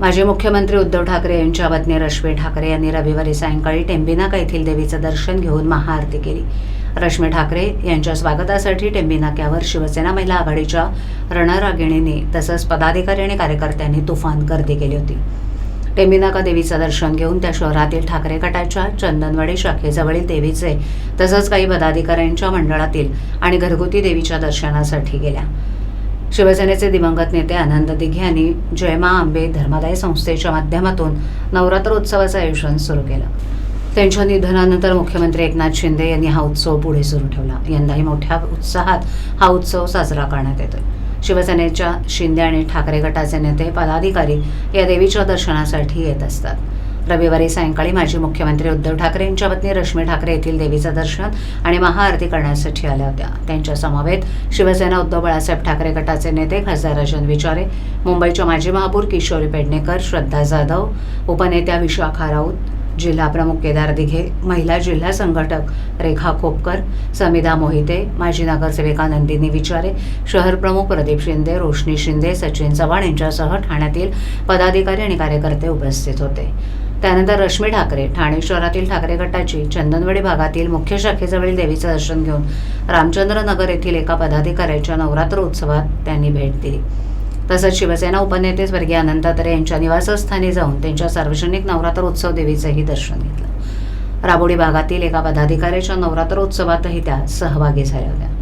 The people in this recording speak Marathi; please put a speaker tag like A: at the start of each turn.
A: माजी मुख्यमंत्री उद्धव ठाकरे यांच्या पत्नी रश्मी ठाकरे यांनी रविवारी सायंकाळी टेंबिनाका येथील देवीचं दर्शन घेऊन महाआरती केली. रश्मी ठाकरे यांच्या स्वागतासाठी टेंबिनाक्यावर शिवसेना महिला आघाडीच्या रणरागिणींनी तसंच पदाधिकारी आणि कार्यकर्त्यांनी तुफान गर्दी केली होती. टेंबिनाका देवीचं दर्शन घेऊन त्या शहरातील ठाकरे गटाच्या चंदनवाडी शाखेजवळील देवीचे तसंच काही पदाधिकाऱ्यांच्या मंडळातील आणि घरगुती देवीच्या दर्शनासाठी गेल्या. शिवसेनेचे दिवंगत नेते आनंद दिघे यांनी जयमा आंबे धर्मादाय संस्थेच्या माध्यमातून नवरात्र उत्सवाचं आयोजन सुरू केलं. त्यांच्या निधनानंतर मुख्यमंत्री एकनाथ शिंदे यांनी हा उत्सव पुढे सुरू ठेवला. यंदाही मोठ्या उत्साहात हा उत्सव साजरा करण्यात येतोय. शिवसेनेच्या शिंदे आणि ठाकरे गटाचे नेते पदाधिकारी या देवीच्या दर्शनासाठी येत असतात. रविवारी सायंकाळी माजी मुख्यमंत्री उद्धव ठाकरे यांच्या पत्नी रश्मी ठाकरे येथील देवीचं दर्शन आणि महाआरती करण्यासाठी आल्या होत्या. त्यांच्या समवेत शिवसेना उद्धव बाळासाहेब ठाकरे गटाचे नेते खासदार राजन विचारे मुंबईच्या माजी महापौर किशोरी पेडणेकर श्रद्धा जाधव उपनेत्या विशाखा राऊत जिल्हा प्रमुख केदार दिघे महिला जिल्हा संघटक रेखा खोपकर समिधा मोहिते माजी नगरसेविका नंदिनी विचारे शहर प्रमुख प्रदीप शिंदे रोशनी शिंदे सचिन चव्हाण यांच्यासह ठाण्यातील पदाधिकारी आणि कार्यकर्ते उपस्थित होते. त्यानंतर रश्मी ठाकरे ठाणे शहरातील ठाकरे गटाची चंदनवाडी भागातील मुख्य शाखेजवळील देवीचं दर्शन घेऊन रामचंद्र नगर येथील एका पदाधिकाऱ्याच्या नवरात्र उत्सवात त्यांनी भेट दिली. तसंच शिवसेना उपनेते स्वर्गीय अनंत तरे यांच्या निवासस्थानी जाऊन त्यांच्या सार्वजनिक नवरात्र उत्सव देवीचंही दर्शन घेतलं. राबोडी भागातील एका पदाधिकाऱ्याच्या नवरात्र उत्सवातही त्या सहभागी झाल्या होत्या.